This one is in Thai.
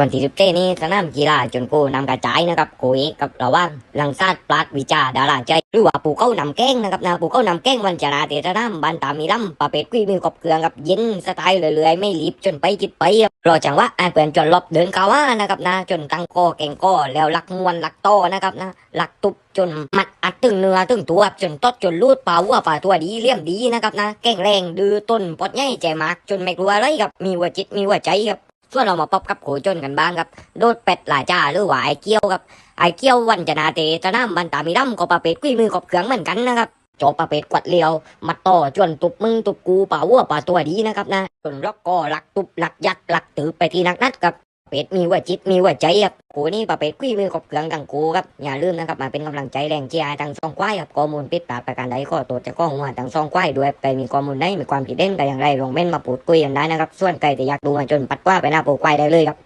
วันที่สิบเจนี้สนามกีฬาจนโกนำกระจายนะครับโกเอกับระว่างลังซาดปลัดวิจาดาราใจหรือว่าปูเข้านำแก้งนะครับนะปูเข้านำแก้งวันจนาเตสนามบันตามีลำประเภทกุยมือกบเกลืองกับเย็นสไตล์เรื่อยๆไม่รีบจนไปจิตไปรอจังหวะไอ้เพื่อนจนลบเดินกาว่านะครับนะจนตั้งกอแก่งกอแล้วลักมวนลักโตอนะครับนะลักตุบจนมัดอัดตึงเนื้อตึงตัวจนตดจนลูดป่าวัวป่าตัวดีเลี่ยมดีนะครับนะแก้งแรงดื้อต้นปดใหญ่ใจมากจนไม่กลัวอะไรครับมีหัวจิตมีหัวใจครับ ส่วนเรามาพบกับโขจนกันบ้างครับ โดดเป็ดหลาจ้าหรือว่าไอเกี้ยวครับ ไอเกี้ยววันจนาเตตะน้ำบันตามีดำก็ประเพ็ดกุ้ยมือกับเขืองเหมือนกันนะครับจบประเพ็ดกวัดเลียว มาต่อจนตุบมึงตุบกูป่าวัวป่าตัวดีนะครับนะจนล็อกก็หลักตุบหลักยัดหลักตือไปที่นักนัดครับ เป็ดมีว่าจิตมีว่าใจครับกูนี่ประเภทกุ้ยมือกับเขืองกังกูครับอย่าลืมนะครับมาเป็นกำลังใจแรงเชียร์ทางซองควายครับข้อมูลปิดปากประการใดก็ตัวจะก้องหัวทางซองควายด้วยไปมีข้อมูลได้มีความผิดเด่นกันอย่างไรลองเม่นมาปูดคุยกันได้นะครับส่วนใครที่อยากดูมาจนปัดว่าไปหน้าโปรควายได้เลยครับ